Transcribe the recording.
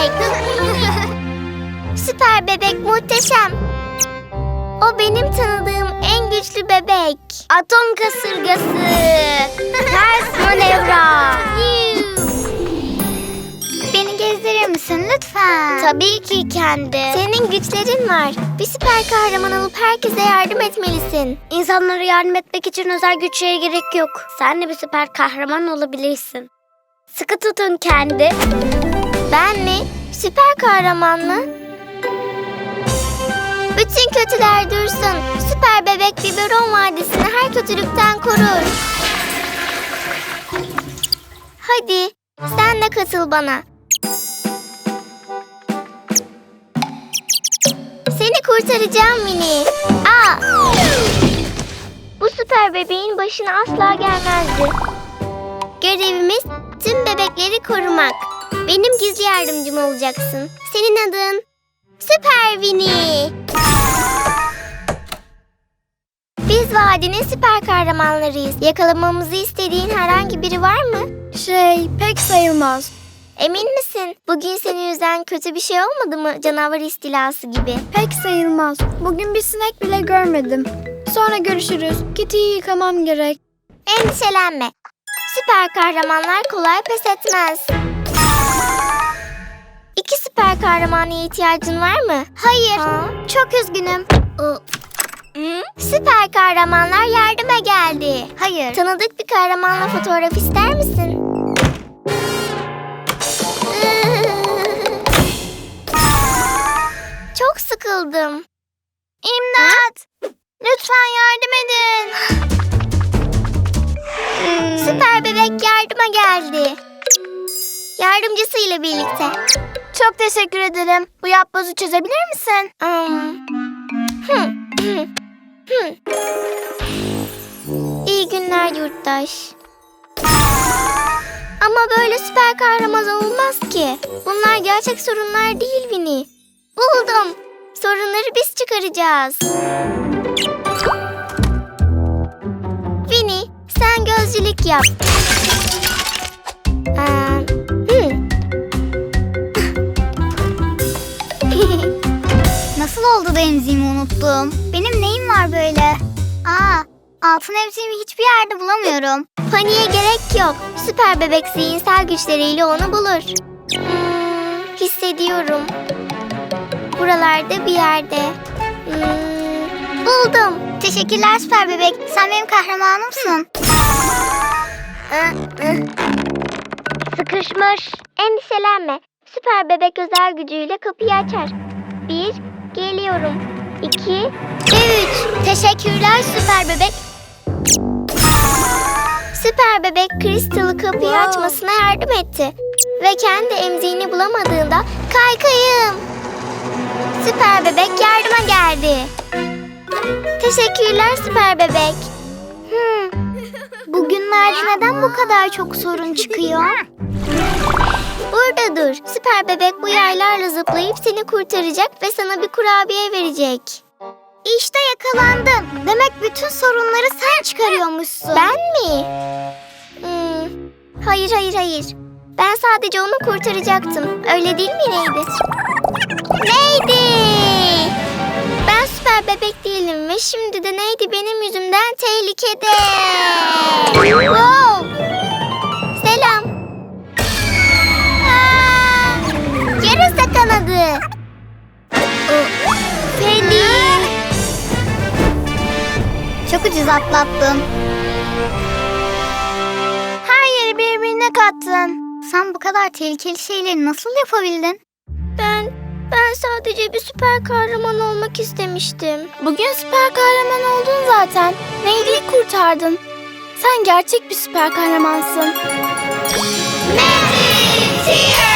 bebek. süper bebek muhteşem. O benim tanıdığım en güçlü bebek. Atom kasırgası. Ters manevra. Beni gezdirir misin lütfen? Tabii ki kendi. Senin güçlerin var. Bir süper kahraman olup herkese yardım etmelisin. İnsanlara yardım etmek için özel güçlere gerek yok. Sen de bir süper kahraman olabilirsin. Sıkı tutun kendi. Ben mi? Süper kahraman mı? Bütün kötüler dursun. Süper bebek biberon vadisini her kötülükten korur. Hadi sen de katıl bana. Seni kurtaracağım Mini. Aa! Bu süper bebeğin başına asla gelmezdi. Görevimiz tüm bebekleri korumak. Benim gizli yardımcım olacaksın. Senin adın Süper Vini. Biz vadinin süper kahramanlarıyız. Yakalamamızı istediğin herhangi biri var mı? Şey pek sayılmaz. Emin misin? Bugün seni üzen kötü bir şey olmadı mı? Canavar istilası gibi. Pek sayılmaz. Bugün bir sinek bile görmedim. Sonra görüşürüz. Kitty'yi yıkamam gerek. Endişelenme. Süper kahramanlar kolay pes etmez. Süper kahramana ihtiyacın var mı? Hayır. Çok üzgünüm. Süper kahramanlar yardıma geldi. Hayır. Tanıdık bir kahramanla fotoğraf ister misin? Çok sıkıldım. İmdat! Lütfen yardım edin. Süper bebek yardıma geldi. Yardımcısıyla birlikte. Çok teşekkür ederim. Bu yapbozu çözebilir misin? Hmm. Hı, hı. İyi günler yurttaş. Ama böyle süper kahraman olmaz ki. Bunlar gerçek sorunlar değil Vini. Buldum. Sorunları biz çıkaracağız. Vini, sen gözcülük yap. Oldu da emziğimi unuttum? Benim neyim var böyle? Aa, altın emziğimi hiçbir yerde bulamıyorum. Paniğe gerek yok. Süper bebek zihinsel güçleriyle onu bulur. Hmm, hissediyorum. Buralarda bir yerde. Hmm, buldum. Teşekkürler süper bebek. Sen benim kahramanımsın. Sıkışmış. Endişelenme. Süper bebek özel gücüyle kapıyı açar. Bir, geliyorum. İki, üç. Teşekkürler süper bebek. Süper bebek Crystal'ı kapıyı Wow. açmasına yardım etti. Ve kendi emziğini bulamadığında kaykayım. Süper bebek yardıma geldi. Teşekkürler süper bebek. Hmm, Bugünlerde neden bu kadar çok sorun çıkıyor? Burada dur. Süper bebek bu yaylarla zıplayıp seni kurtaracak ve sana bir kurabiye verecek. İşte yakalandın. Demek bütün sorunları sen çıkarıyormuşsun. Ben mi? Hmm, hayır hayır hayır. Ben sadece onu kurtaracaktım. Öyle değil mi neydi? Neydi? Ben süper bebek değilim ve şimdi de neydi benim yüzümden tehlikede. Wow! Çok ucuz atlattın. Her yeri birbirine kattın. Sen bu kadar tehlikeli şeyleri nasıl yapabildin? Ben ben sadece bir süper kahraman olmak istemiştim. Bugün süper kahraman oldun zaten. Neyli'yi kurtardın. Sen gerçek bir süper kahramansın. Magic!